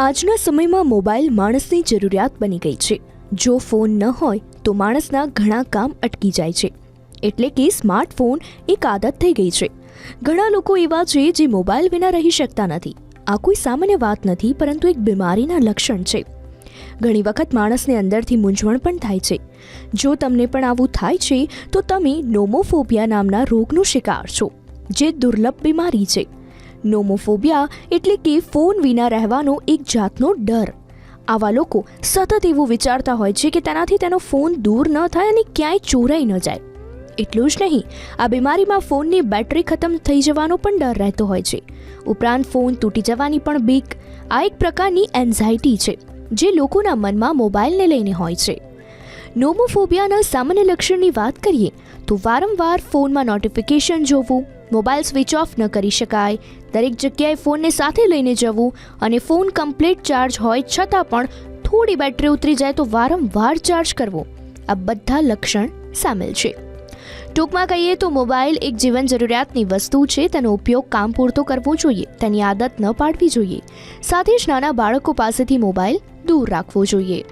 આજના સમયમાં મોબાઈલ માણસની જરૂરિયાત બની ગઈ છે. જો ફોન ન હોય, તો માણસના ઘણા કામ અટકી જાય છે. એટલે કે સ્માર્ટફોન એક આદત થઈ ગઈ છે. ઘણા લોકો એવા છે જે મોબાઈલ વિના રહી શકતા નથી. આ કોઈ સામાન્ય વાત નથી, પરંતુ એક બીમારીના લક્ષણ છે. ઘણી વખત માણસને અંદરથી મૂંઝવણ પણ થાય છે. જો તમને પણ આવું થાય છે, તો તમે નોમોફોબિયા નામના રોગનો શિકાર છો, જે દુર્લભ બીમારી છે. નોમોફોબિયા એટલે કે ફોન વિના રહેવાનો એક જાતનો ડર. આવા લોકો સતત એવું વિચારતા હોય છે કે તેનાથી તેનો ફોન દૂર ન થાય અને ક્યાંય ચોરાઈ ન જાય. એટલું જ નહીં, આ બીમારીમાં ફોનની બેટરી ખતમ થઈ જવાનો પણ ડર રહેતો હોય છે. ઉપરાંત ફોન તૂટી જવાની પણ બીક, આ એક પ્રકારની એન્ઝાયટી છે, જે લોકોના મનમાં મોબાઈલને લઈને હોય છે. નોમોફોબિયાના સામાન્ય લક્ષણની વાત કરીએ, તો વારંવાર ફોનમાં નોટિફિકેશન જોવું મોબાઈલ સ્વિચ ઓફ ન કરી શકાય. દરેક જગ્યાએ ફોનને સાથે લઈને જવું અને ફોન કમ્પ્લીટ ચાર્જ હોય છતાં પણ થોડી બેટરી ઉતરી જાય તો વારંવાર ચાર્જ કરવો. આ બધા લક્ષણ સામેલ છે. ટૂંકમાં કહીએ તો મોબાઈલ એક જીવન જરૂરિયાતની વસ્તુ છે, તેનો ઉપયોગ કામ પૂરતો કરવો જોઈએ, તેની આદત ન પાડવી જોઈએ. સાથે જ નાના બાળકો પાસેથી મોબાઈલ દૂર રાખવો જોઈએ.